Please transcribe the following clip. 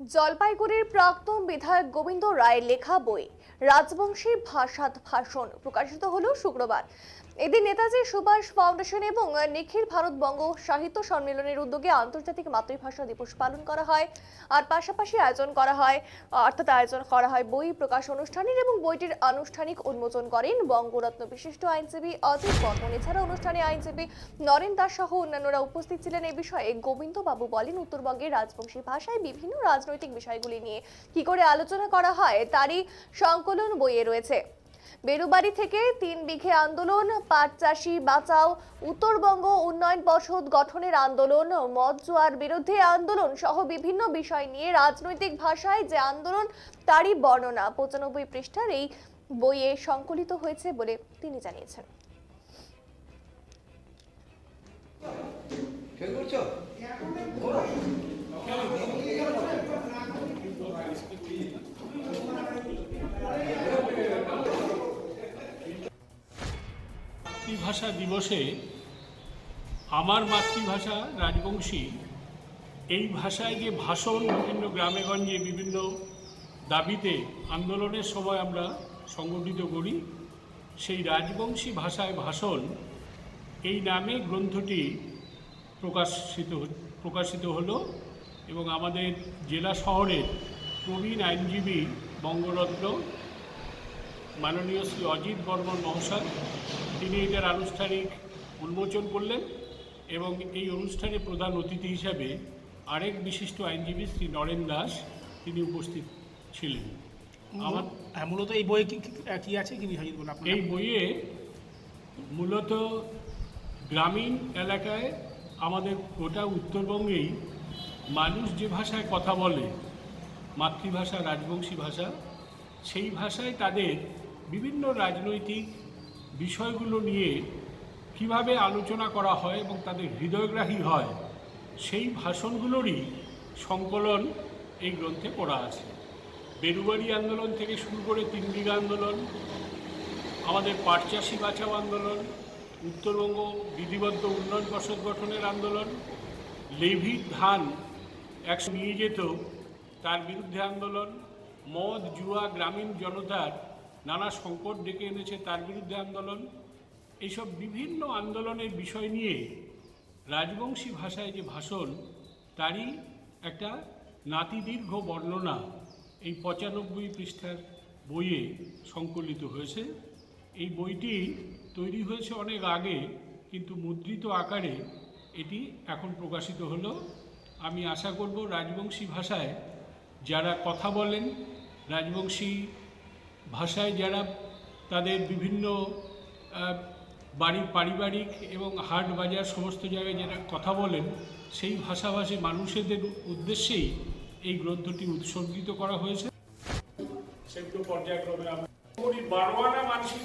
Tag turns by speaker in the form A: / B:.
A: জলপাইগুড়ির প্রাক্তন বিধায়ক গোবিন্দ রায়ের লেখা বই। রাজবংশী ভাষাত ভাষণ প্রকাশিত হলো শুক্রবার। এদিন নেতাজি সুভাষ ফাউন্ডেশন এবং নিখিল ভারত বঙ্গ সাহিত্য সম্মেলনের উদ্যোগে আন্তর্জাতিক মাতৃভাষা দিবস পালন করা হয়। আর পাশাপাশি আয়োজন করা হয়, অর্থাৎ আয়োজন করা হয় বই প্রকাশ অনুষ্ঠানের এবং বইটির আনুষ্ঠানিক উন্মোচন করেন বঙ্গরত্ন বিশিষ্ট আইনজীবী অজিত বর্মন। এছাড়া অনুষ্ঠানে আইনজীবী নরেন দাস সহ অন্যান্যরা উপস্থিত ছিলেন। এই বিষয়ে গোবিন্দবাবু বলেন, উত্তরবঙ্গের রাজবংশী ভাষায় বিভিন্ন রাজনৈতিক বিষয়গুলি নিয়ে কি করে আলোচনা করা হয়, তারই সংকলন বইয়ে রয়েছে। বেরুবাড়ি থেকে তিন বিঘে আন্দোলন পাট চাষি বাঁচাও উত্তরবঙ্গ উন্নয়ন পর্ষদ গঠনের আন্দোলন মদ জুয়ার বিরুদ্ধে আন্দোলন সহ বিভিন্ন বিষয় নিয়ে রাজনৈতিক ভাষায় যে আন্দোলন তারই বর্ণনা পঁচানব্বই পৃষ্ঠার এই বইয়ে সংকলিত হয়েছে বলে তিনি জানিয়েছেন।
B: ফেল করছ।
C: মাতৃভাষা দিবসে আমার মাতৃভাষা রাজবংশী, এই ভাষায় যে ভাষণ বিভিন্ন গ্রামে গঞ্জে বিভিন্ন দাবিতে আন্দোলনের সময় আমরা সংগঠিত করি, সেই রাজবংশী ভাষায় ভাষণ এই নামে গ্রন্থটি প্রকাশিত প্রকাশিত হলো এবং আমাদের জেলা শহরের প্রবীণ আইনজীবী বঙ্গরত্ন মাননীয় শ্রী অজিত বর্মন মহাশয় তিনি এটার আনুষ্ঠানিক উন্মোচন করলেন এবং এই অনুষ্ঠানে প্রধান অতিথি হিসাবে আরেক বিশিষ্ট আইনজীবী শ্রী নরেন দাস তিনি উপস্থিত ছিলেন। আমার
D: হ্যাঁ মূলত এই বইয়ে কি আছে কি
C: এই বইয়ে মূলত গ্রামীণ এলাকায় আমাদের গোটা উত্তরবঙ্গেই মানুষ যে ভাষায় কথা বলে মাতৃভাষা রাজবংশী ভাষা সেই ভাষায় তাদের বিভিন্ন রাজনৈতিক বিষয়গুলো নিয়ে কীভাবে আলোচনা করা হয় এবং তাদের হৃদয়গ্রাহী হয়, সেই ভাষণগুলোরই সংকলন এই গ্রন্থে পড়া আছে। বেরুবাড়ি আন্দোলন থেকে শুরু করে তিন আন্দোলন, আমাদের পাট চাষি বাঁচাও আন্দোলন, উত্তরবঙ্গ বিধিবদ্ধ উন্নয়ন পর্ষদ গঠনের আন্দোলন লেভির ধান একশো নিয়ে যেত, তার বিরুদ্ধে আন্দোলন, মদ, জুয়া, গ্রামীণ জনতার নানা সংকট ডেকে এনেছে তার বিরুদ্ধে আন্দোলন। এইসব বিভিন্ন আন্দোলনের বিষয় নিয়ে রাজবংশী ভাষায় যে ভাষণ, তারই একটা নাতিদীর্ঘ বর্ণনা এই পঁচানব্বই পৃষ্ঠার বইয়ে সংকলিত হয়েছে। এই বইটি তৈরি হয়েছে অনেক আগে, কিন্তু মুদ্রিত আকারে এটি এখন প্রকাশিত হলো। আমি আশা করব রাজবংশী ভাষায় যারা কথা বলেন, রাজবংশী ভাষায় যারা তাদের বিভিন্ন বাড়ি বাড়ির পারিবারিক এবং হাট বাজার সমস্ত জায়গায় যারা কথা বলেন সেই ভাষাভাষী মানুষদের উদ্দেশ্যেই এই গ্রন্থটি উৎসর্গিত করা হয়েছে। সেগুলো পর্যায়ক্রমে আমরা বারোয়ানা মানসিক